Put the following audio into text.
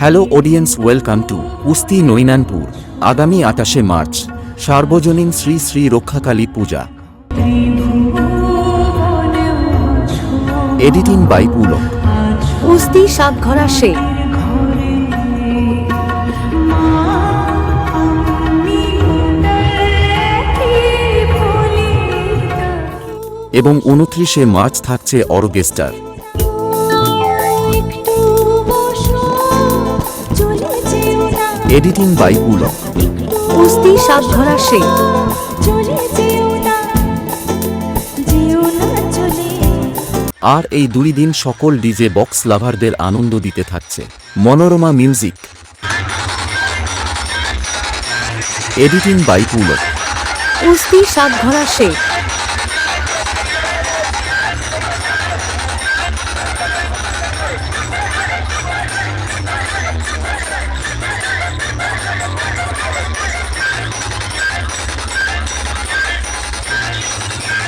Hello audience welcome to Usti Nainanpur আগামী আটাশে March সার্বজনীন শ্রী শ্রী রক্ষাকালী পূজা। এডিটিং বাই পুলক উস্তি সাতঘরা সে। এবং উনত্রিশে মার্চ থাকছে orchestra. Editing by Pulak Usti Satghara সে আর এই দুই দিন সকল ডিজে বক্স লাভারদের আনন্দ দিতে থাকছে। Manorama music. Editing by Pulak Usti Satghara say